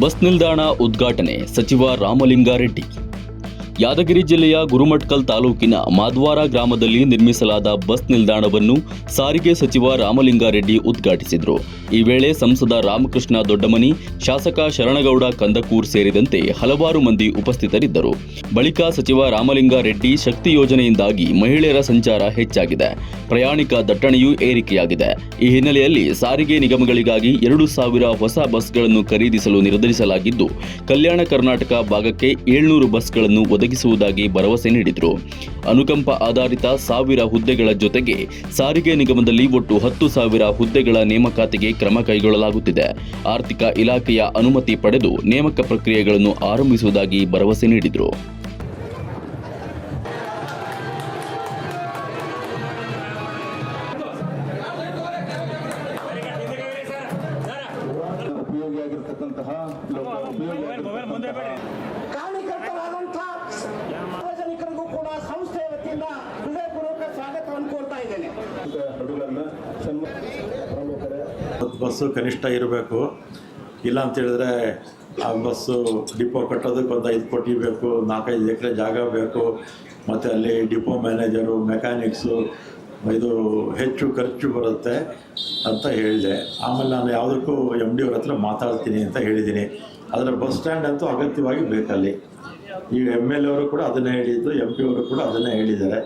Bus ನಿಲ್ದಾಣ ಉದ್ಘಾಟನೆ ಸಚಿವ ರಾಮಲಿಂಗಾರೆಡ್ಡಿ ಯಾದಗಿರಿ ಜಿಲ್ಲೆಯ ಗುರುಮಟ್ಕಲ್ ತಾಲೂಕಿನ ಮಾದ್ವಾರ ಗ್ರಾಮದಲ್ಲಿ ನಿರ್ಮಿಸಲಾದ ಬಸ್ ನಿಲ್ದಾಣವನ್ನು ಸಾರಿಗೆ ಸಚಿವ ರಾಮಲಿಂಗಾರೆಡ್ಡಿ ಉದ್ಘಾಟಿಸಿದರು. ಈ ವೇಳೆ ಸಂಸದ ರಾಮಕೃಷ್ಣ ದೊಡ್ಡಮನಿ, ಶಾಸಕ ಶರಣಗೌಡ ಕಂದಕೂರ್ ಸೇರಿದಂತೆ ಹಲವಾರು ಮಂದಿ ಉಪಸ್ಥಿತರಿದ್ದರು. ಬಳಿಕ ಸಚಿವ ರಾಮಲಿಂಗಾರೆಡ್ಡಿ ಶಕ್ತಿ ಯೋಜನೆಯಿಂದಾಗಿ ಮಹಿಳೆಯರ ಸಂಚಾರ ಹೆಚ್ಚಾಗಿದೆ. ಪ್ರಯಾಣಿಕ ದಟ್ಟಣೆಯೂ ಏರಿಕೆಯಾಗಿದೆ. ಈ ಹಿನ್ನೆಲೆಯಲ್ಲಿ ಸಾರಿಗೆ ನಿಗಮಗಳಿಗಾಗಿ ಎರಡು ಸಾವಿರ ಹೊಸ ಬಸ್ಗಳನ್ನು ಖರೀದಿಸಲು ನಿರ್ಧರಿಸಲಾಗಿದ್ದು, ಕಲ್ಯಾಣ ಕರ್ನಾಟಕ ಭಾಗಕ್ಕೆ ಏಳ್ನೂರು ಬಸ್ಗಳನ್ನು ಒದಗಿಸುವುದಾಗಿ ಭರವಸೆ ನೀಡಿದರು. ಅನುಕಂಪ ಆಧಾರಿತ ಸಾವಿರ ಹುದ್ದೆಗಳ ಜೊತೆಗೆ ಸಾರಿಗೆ ನಿಗಮದಲ್ಲಿ ಒಟ್ಟು ಹತ್ತು ಸಾವಿರ ಹುದ್ದೆಗಳ ನೇಮಕಾತಿಗೆ ಕ್ರಮ ಕೈಗೊಳ್ಳಲಾಗುತ್ತಿದೆ. ಆರ್ಥಿಕ ಇಲಾಖೆಯ ಅನುಮತಿ ಪಡೆದು ನೇಮಕ ಪ್ರಕ್ರಿಯೆಗಳನ್ನು ಆರಂಭಿಸುವುದಾಗಿ ಭರವಸೆ ನೀಡಿದರು. ಉಪಯೋಗಿಯಾಗಿರ್ತಕ್ಕಂತಹ ಬಸ್ಸು ಕನಿಷ್ಠ ಇರಬೇಕು. ಇಲ್ಲ ಅಂತೇಳಿದ್ರೆ ಆ ಬಸ್ಸು ಡಿಪೋ ಕಟ್ಟೋದಕ್ಕೆ ಒಂದು ಐದು ಕೋಟಿ ಬೇಕು, ನಾಲ್ಕೈದು ಎಕರೆ ಜಾಗ ಬೇಕು. ಮತ್ತು ಅಲ್ಲಿ ಡಿಪೋ ಮ್ಯಾನೇಜರು, ಮೆಕ್ಯಾನಿಕ್ಸು, ಇದು ಹೆಚ್ಚು ಖರ್ಚು ಬರುತ್ತೆ ಅಂತ ಹೇಳಿದೆ. ಆಮೇಲೆ ನಾನು ಯಾವುದಕ್ಕೂ ಎಂ ಡಿ ಅವ್ರ ಹತ್ರ ಮಾತಾಡ್ತೀನಿ ಅಂತ ಹೇಳಿದ್ದೀನಿ. ಆದರೆ ಬಸ್ ಸ್ಟ್ಯಾಂಡ್ ಅಂತೂ ಅಗತ್ಯವಾಗಿ ಬೇಕಲ್ಲಿ. ಈ ಎಂ ಎಲ್ ಎ ಅವರು ಕೂಡ ಅದನ್ನೇ ಹೇಳಿದ್ದು ಎಂ ಪಿ ಅವರು ಕೂಡ ಅದನ್ನೇ ಹೇಳಿದ್ದಾರೆ.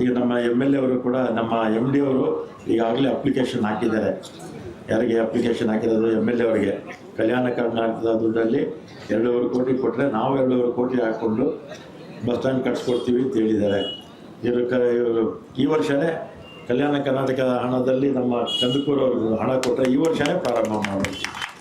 ಈಗ ನಮ್ಮ ಎಂ ಎಲ್ ಎ ಅವರು ಕೂಡ ನಮ್ಮ ಎಂ ಡಿ ಅವರು ಈಗಾಗಲೇ ಅಪ್ಲಿಕೇಶನ್ ಹಾಕಿದ್ದಾರೆ. ಯಾರಿಗೆ ಅಪ್ಲಿಕೇಶನ್ ಹಾಕಿರೋದು ಎಂ ಎಲ್ ಎ ಅವರಿಗೆ. ಕಲ್ಯಾಣ ಕರ್ನಾಟಕದ ದುಡ್ಡಲ್ಲಿ ಎರಡೂವರೆ ಕೋಟಿ ಕೊಟ್ಟರೆ ನಾವು ಎರಡೂವರೆ ಕೋಟಿ ಹಾಕ್ಕೊಂಡು ಬಸ್ ಸ್ಟ್ಯಾಂಡ್ ಕಟ್ಸ್ಕೊಡ್ತೀವಿ ಅಂತ ಹೇಳಿದ್ದಾರೆ. ಇವರು ಕ, ಇವರು ಈ ವರ್ಷವೇ ಕಲ್ಯಾಣ ಕರ್ನಾಟಕದ ಹಣದಲ್ಲಿ ನಮ್ಮ ಅವ್ರಿಗೆ ಹಣ ಕೊಟ್ಟರೆ ಈ ವರ್ಷವೇ ಪ್ರಾರಂಭ ಮಾಡೋದು.